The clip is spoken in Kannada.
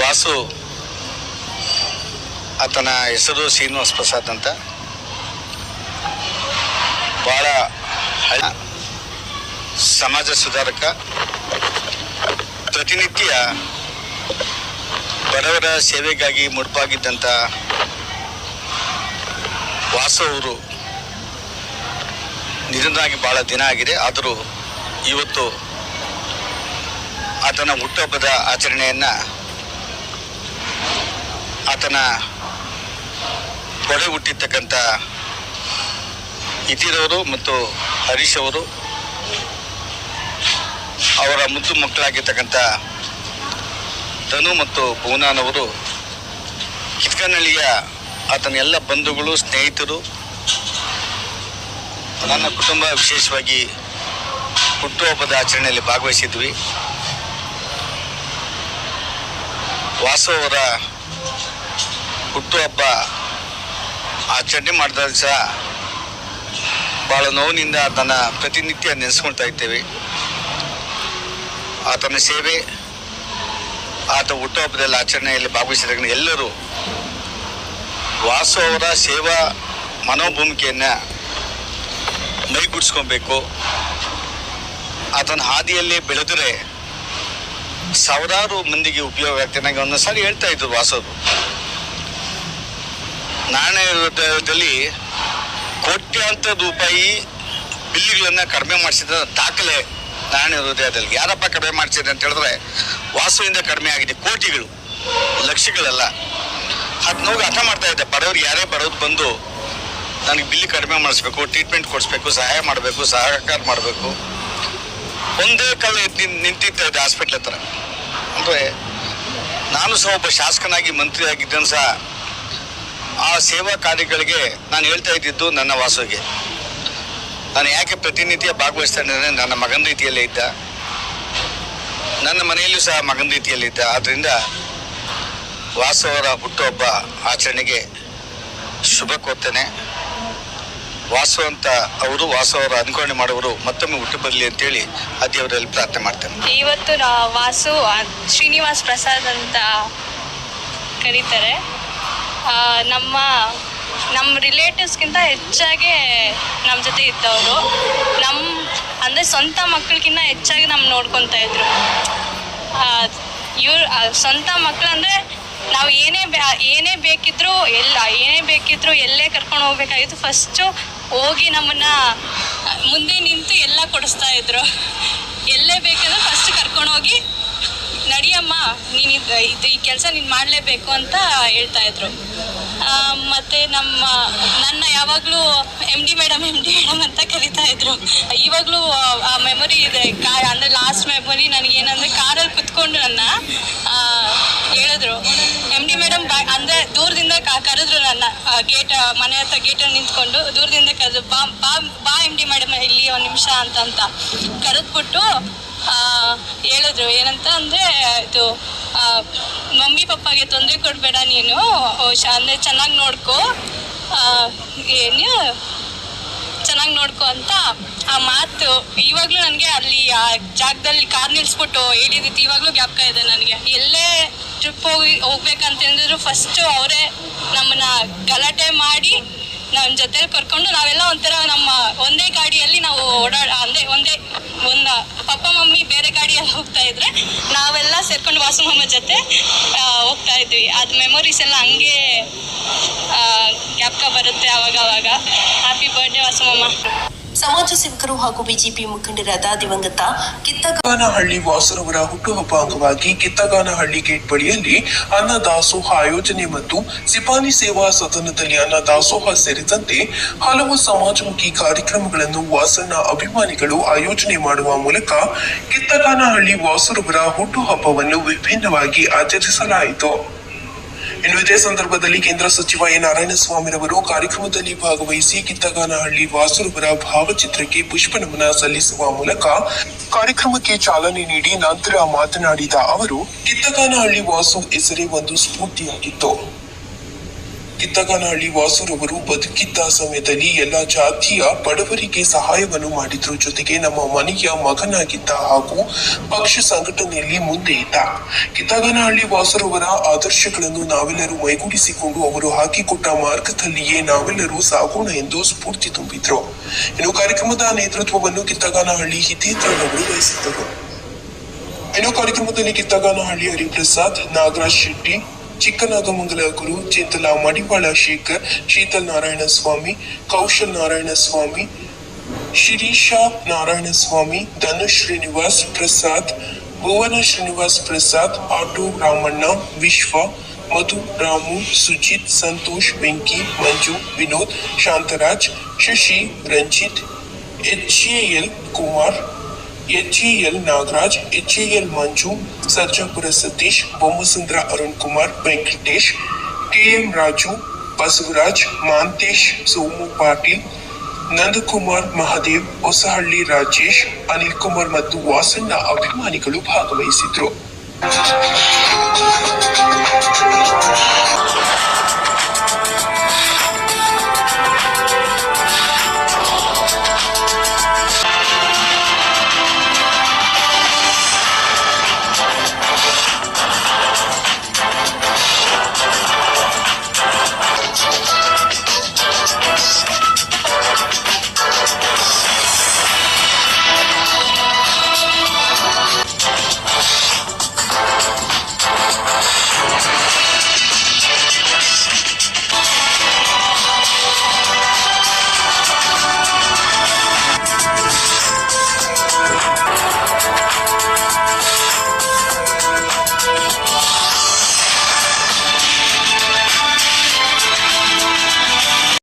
ವಾಸು, ಆತನ ಹೆಸರು ಶ್ರೀನಿವಾಸ್ ಪ್ರಸಾದ್ ಅಂತ. ಭಾಳ ಸಮಾಜ ಸುಧಾರಕ, ಪ್ರತಿನಿತ್ಯ ಬಡವರ ಸೇವೆಗಾಗಿ ಮುಡುಪಾಗಿದ್ದಂಥ ವಾಸು ಅವರು ನಿಧನಾಗಿ ಭಾಳ ದಿನ ಆಗಿದೆ. ಆದರೂ ಇವತ್ತು ಆತನ ಹುಟ್ಟುಹಬ್ಬದ ಆಚರಣೆಯನ್ನು ಆತನ ಕೊಡೆ ಹುಟ್ಟಿರ್ತಕ್ಕಂಥ ಇತಿರವರು ಮತ್ತು ಹರೀಶ್ ಅವರು ಅವರ ಮುದ್ದು ಮಕ್ಕಳಾಗಿರ್ತಕ್ಕಂಥ ತನು ಮತ್ತು ಭುವನಾನವರು ಕಿತ್ಕನಹಳ್ಳಿಯ ಆತನ ಎಲ್ಲ ಬಂಧುಗಳು, ಸ್ನೇಹಿತರು, ನನ್ನ ಕುಟುಂಬ ವಿಶೇಷವಾಗಿ ಹುಟ್ಟುಹಬ್ಬದ ಆಚರಣೆಯಲ್ಲಿ ಭಾಗವಹಿಸಿದ್ವಿ. ವಾಸು ಅವರ ಹುಟ್ಟುಹಬ್ಬ ಆಚರಣೆ ಮಾಡಿದಾಗ ಸಹ ಭಾಳ ನೋವಿನಿಂದ ಆತನ ಪ್ರತಿನಿತ್ಯ ನೆನೆಸ್ಕೊಳ್ತಾ ಇದ್ದೇವೆ. ಆತನ ಸೇವೆ, ಆತ ಹುಟ್ಟುಹಬ್ಬದಲ್ಲಿ ಆಚರಣೆಯಲ್ಲಿ ಭಾಗವಹಿಸಿದಾಗ ಎಲ್ಲರೂ ವಾಸು ಅವರ ಸೇವಾ ಮನೋಭೂಮಿಕೆಯನ್ನು ಮೈಗೂಡಿಸ್ಕೊಬೇಕು. ಆತನ ಹಾದಿಯಲ್ಲಿ ಬೆಳೆದರೆ ಸಾವಿರಾರು ಮಂದಿಗೆ ಉಪಯೋಗ ಆಗ್ತದೆ. ನನಗೆ ಒಂದೊಂದ್ಸಾರಿ ಹೇಳ್ತಾ ಇದ್ರು ವಾಸೋದು. ನಾಣ್ಯದಲ್ಲಿ ಕೋಟ್ಯಾಂತರ ರೂಪಾಯಿ ಬಿಲ್ಲುಗಳನ್ನು ಕಡಿಮೆ ಮಾಡಿಸಿದ ದಾಖಲೆ ನಾಣ್ಯ ಹೃದಯದಲ್ಲಿ. ಯಾರಪ್ಪ ಕಡಿಮೆ ಮಾಡಿಸಿದೆ ಅಂತ ಹೇಳಿದ್ರೆ ವಾಸುವಿಂದ ಕಡಿಮೆ ಆಗಿದೆ. ಕೋಟಿಗಳು, ಲಕ್ಷಗಳೆಲ್ಲ. ಅದನ್ನ ನೋವು ಅರ್ಥ ಮಾಡ್ತಾ ಇದ್ದೆ. ಬಡವ್ರಿಗೆ ಯಾರೇ ಬಡವ್ರು ಬಂದು ನನಗೆ ಬಿಲ್ ಕಡಿಮೆ ಮಾಡಿಸ್ಬೇಕು, ಟ್ರೀಟ್ಮೆಂಟ್ ಕೊಡಿಸ್ಬೇಕು, ಸಹಾಯ ಮಾಡಬೇಕು, ಸಹಕಾರ ಮಾಡಬೇಕು. ಒಂದೇ ಕಾಲ ನಿಂತಿದ್ದ ಇದೆ ಹಾಸ್ಪಿಟ್ಲ್ ಹತ್ರ. ಅಂದರೆ ನಾನು ಸಹ ಒಬ್ಬ ಶಾಸಕನಾಗಿ ಮಂತ್ರಿ ಆಗಿದ್ದನು ಸಹ. ಆ ಸೇವಾ ಕಾರ್ಯಗಳಿಗೆ ನಾನು ಹೇಳ್ತಾ ಇದ್ದಿದ್ದು ನನ್ನ ವಾಸುವಿಗೆ. ನಾನು ಯಾಕೆ ಪ್ರತಿನಿತ್ಯ ಭಾಗವಹಿಸ್ತಾ ಇದ್ದೇನೆ ನನ್ನ ಮಗನ ರೀತಿಯಲ್ಲೇ ಇದ್ದ. ನನ್ನ ಮನೆಯಲ್ಲೂ ಸಹ ಮಗನ ರೀತಿಯಲ್ಲಿ ಇದ್ದ. ಆದ್ದರಿಂದ ವಾಸವರ ಹುಟ್ಟುಹಬ್ಬ ಆಚರಣೆಗೆ ಶುಭ ಕೋರ್ತೇನೆ. ವಾಸು ಅಂತ ಅವರು, ವಾಸು ಅವರ ಅನುಕರಣೆ ಮಾಡುವರು ಮತ್ತೊಮ್ಮೆ ಹುಟ್ಟು ಬರಲಿ ಅಂತೇಳಿ ಆ ದೇವರಲ್ಲಿ ಪ್ರಾರ್ಥನೆ ಮಾಡ್ತೇನೆ. ಇವತ್ತು ನಾ ವಾಸು ಶ್ರೀನಿವಾಸ್ ಪ್ರಸಾದ್ ಅಂತ ಕರೀತಾರೆ. ನಮ್ಮ ನಮ್ಮ ರಿಲೇಟಿವ್ಸ್ಗಿಂತ ಹೆಚ್ಚಾಗಿ ನಮ್ಮ ಜೊತೆ ಇದ್ದವರು. ನಮ್ಮ ಅಂದರೆ ಸ್ವಂತ ಮಕ್ಕಳಿಗಿಂತ ಹೆಚ್ಚಾಗಿ ನಮ್ಮ ನೋಡ್ಕೊತಾ ಇದ್ರು. ಇವ್ರು ಸ್ವಂತ ಮಕ್ಕಳು ಅಂದರೆ ನಾವು ಏನೇ ಬೇ, ಏನೇ ಬೇಕಿದ್ರು ಎಲ್ಲ, ಏನೇ ಬೇಕಿದ್ರು ಎಲ್ಲೇ ಕರ್ಕೊಂಡು ಹೋಗ್ಬೇಕಾಗಿತ್ತು. ಫಸ್ಟು ಹೋಗಿ ನಮ್ಮನ್ನ, ಮುಂದೆ ನಿಂತು ಎಲ್ಲ ಕೊಡಿಸ್ತಾ ಇದ್ರು. ಎಲ್ಲೇ ಬೇಕಂದ್ರೆ ಫಸ್ಟ್ ಕರ್ಕೊಂಡೋಗಿ ನಡಿಯಮ್ಮ, ನೀನು ಇದು ಈ ಕೆಲಸ ನೀನು ಮಾಡಲೇಬೇಕು ಅಂತ ಹೇಳ್ತಾ ಇದ್ರು. ಮತ್ತೆ ನಮ್ಮ, ನನ್ನ ಯಾವಾಗಲೂ M D madam M D madam ಅಂತ ಕರಿತಾ ಇದ್ರು. ಇವಾಗಲೂ ಆ ಮೆಮೊರಿ ಇದೆ. ಕಾ, ಅಂದರೆ ಲಾಸ್ಟ್ ಮೆಮೊರಿ ನನಗೇನಂದರೆ ಕಾರಲ್ಲಿ ಕುತ್ಕೊಂಡು ನನ್ನ ಕರೆದ್ರು ನನ್ನ ಗೇಟ್ ಮನೆ ಹತ್ರ ಗೇಟಲ್ಲಿ ನಿಂತ್ಕೊಂಡು ದೂರದಿಂದ ಕರೆದ್ರು, ಬಾ ಬಾ ಬಾ ಎಂ ಡಿ ಮೇಡಮ್ ಇಲ್ಲಿ ಒಂದು ನಿಮಿಷ ಅಂತ ಅಂತ ಕರೆದ್ಬಿಟ್ಟು ಹೇಳಿದ್ರು. ಏನಂತ ಅಂದರೆ, ಇದು ಮಮ್ಮಿ ಪಪ್ಪಾಗೆ ತೊಂದರೆ ಕೊಡಬೇಡ ನೀನು ಅಂದರೆ ಚೆನ್ನಾಗಿ ನೋಡ್ಕೋ ಏನು ಚೆನ್ನಾಗಿ ನೋಡ್ಕೊ ಅಂತ ಆ ಮಾತು ಇವಾಗ್ಲೂ ನನಗೆ ಅಲ್ಲಿ ಆ ಜಾಗದಲ್ಲಿ ಕಾರ್ ನಿಲ್ಸ್ಬಿಟ್ಟು ಹೇಳಿದ್ದು ಇವಾಗ್ಲೂ ಜ್ಞಾಪಕ ಇದೆ ನನಗೆ. ಎಲ್ಲೇ ಟ್ರಿಪ್ ಹೋಗಿ ಹೋಗ್ಬೇಕಂತಂದಿದ್ರು ಫಸ್ಟು ಅವರೇ ನಮ್ಮನ್ನ ಗಲಾಟೆ ಮಾಡಿ ನಮ್ಮ ಜೊತೆ ಕರ್ಕೊಂಡು ನಾವೆಲ್ಲ ಒಂಥರ ನಮ್ಮ ಒಂದೇ ಗಾಡಿಯಲ್ಲಿ ನಾವು ಓಡಾಡ ಅಂದರೆ ಒಂದೇ ಒಂದು ಪಪ್ಪ ಮಮ್ಮಿ ಬೇರೆ ಗಾಡಿಯಲ್ಲಿ ಹೋಗ್ತಾ ಇದ್ರೆ ನಾವೆಲ್ಲ ಸೇರ್ಕೊಂಡು ವಾಸುಮಮ್ಮ ಜೊತೆ ಆ, ಹೋಗ್ತಾ ಇದ್ವಿ. ಅದು ಮೆಮೊರೀಸ್ ಎಲ್ಲ ಹಂಗೆ ಜ್ಞಾಪಕ ಬರುತ್ತೆ ಅವಾಗ ಅವಾಗ ಹ್ಯಾಪಿ ಬರ್ಡೇ ವಾಸುಮಮ್ಮ ಸಮಾಜ ಸೇವಕರು ಹಾಗೂ ಬಿಜೆಪಿ ಮುಖಂಡರಾದ ದಿವಂಗತ ಕಿತ್ತಗಾನಹಳ್ಳಿ ವಾಸರವರ ಹುಟ್ಟುಹಬ್ಬ ಅಂಗವಾಗಿ ಕಿತ್ತಗಾನಹಳ್ಳಿ ಗೇಟ್ ಬಳಿಯಲ್ಲಿ ಅನ್ನ ದಾಸೋಹ ಆಯೋಜನೆ ಮತ್ತು ಸಿಪಾನಿ ಸೇವಾ ಸದನದಲ್ಲಿ ಅನ್ನ ದಾಸೋಹ ಸೇರಿದಂತೆ ಹಲವು ಸಮಾಜಮುಖಿ ಕಾರ್ಯಕ್ರಮಗಳನ್ನು ವಾಸಣ್ಣ ಅಭಿಮಾನಿಗಳು ಆಯೋಜನೆ ಮಾಡುವ ಮೂಲಕ ಕಿತ್ತಗಾನಹಳ್ಳಿ ವಾಸರವರ ಹುಟ್ಟುಹಬ್ಬವನ್ನು ವಿಭಿನ್ನವಾಗಿ ಆಚರಿಸಲಾಯಿತು. ಇನ್ನು ಇದೇ ಸಂದರ್ಭದಲ್ಲಿ ಕೇಂದ್ರ ಸಚಿವ ಎ ನಾರಾಯಣಸ್ವಾಮಿರವರು ಕಾರ್ಯಕ್ರಮದಲ್ಲಿ ಭಾಗವಹಿಸಿ ಕಿತ್ತಗಾನಹಳ್ಳಿ ವಾಸುರವರ ಭಾವಚಿತ್ರಕ್ಕೆ ಪುಷ್ಪ ನಮನ ಸಲ್ಲಿಸುವ ಮೂಲಕ ಕಾರ್ಯಕ್ರಮಕ್ಕೆ ಚಾಲನೆ ನೀಡಿ ನಂತರ ಮಾತನಾಡಿದ ಅವರು, ಕಿತ್ತಗಾನಹಳ್ಳಿ ವಾಸು ಹೆಸರೇ ಒಂದು ಸ್ಫೂರ್ತಿಯಾಗಿತ್ತು. ಕಿತ್ತಗಾನಹಳ್ಳಿ ವಾಸುರವರು ಬದುಕಿದ್ದ ಸಮಯದಲ್ಲಿ ಎಲ್ಲ ಜಾತಿಯ ಬಡವರಿಗೆ ಸಹಾಯವನ್ನು ಮಾಡಿದ್ರು ಜೊತೆಗೆ ನಮ್ಮ ಮನೆಯ ಮಗನಾಗಿದ್ದ ಹಾಗೂ ಪಕ್ಷ ಸಂಘಟನೆಯಲ್ಲಿ ಮುಂದೆ ಇದ್ದ. ಕಿತ್ತಗಾನಹಳ್ಳಿ ವಾಸುರವರ ಆದರ್ಶಗಳನ್ನು ನಾವೆಲ್ಲರೂ ಮೈಗೂಡಿಸಿಕೊಂಡು ಅವರು ಹಾಕಿಕೊಟ್ಟ ಮಾರ್ಗದಲ್ಲಿಯೇ ನಾವೆಲ್ಲರೂ ಸಾಗೋಣ ಎಂದು ಸ್ಫೂರ್ತಿ ತುಂಬಿದ್ರು. ಇನ್ನು ಕಾರ್ಯಕ್ರಮದ ನೇತೃತ್ವವನ್ನು ಕಿತ್ತಗಾನಹಳ್ಳಿ ಹಿತೇಂದ್ರರವರು ವಹಿಸಿದ್ದರು. ಇನ್ನು ಕಾರ್ಯಕ್ರಮದಲ್ಲಿ Kittaganahalli Hariprasad, Nagaraj Shetty Chikkanagamangala Guru Chintala Madivala Shekhar Sheetal Narayana Swamy Kaushal Narayana Swamy Shirisha Narayana Swamy Dhanush Srinivas Prasad Bhuvana Srinivas Prasad auto Ramanna Vishwa Madhu Ramu Sujith Santosh Venki Manju Vinod Shantaraj Shashi Ranjith HAL Kumar HAL Nagaraj, HEL Manju, Sarjapura Satish, Bommasandra Arun Kumar, Venkatesh, KM Raju, Basavaraj, Mantesh, Somu Patil, Nandakumar Mahadev, Hosahalli Rajesh Anil Kumar ಮತ್ತು ವಾಸಣ್ಣ ಅಭಿಮಾನಿಗಳು ಭಾಗವಹಿಸಿದ್ರು.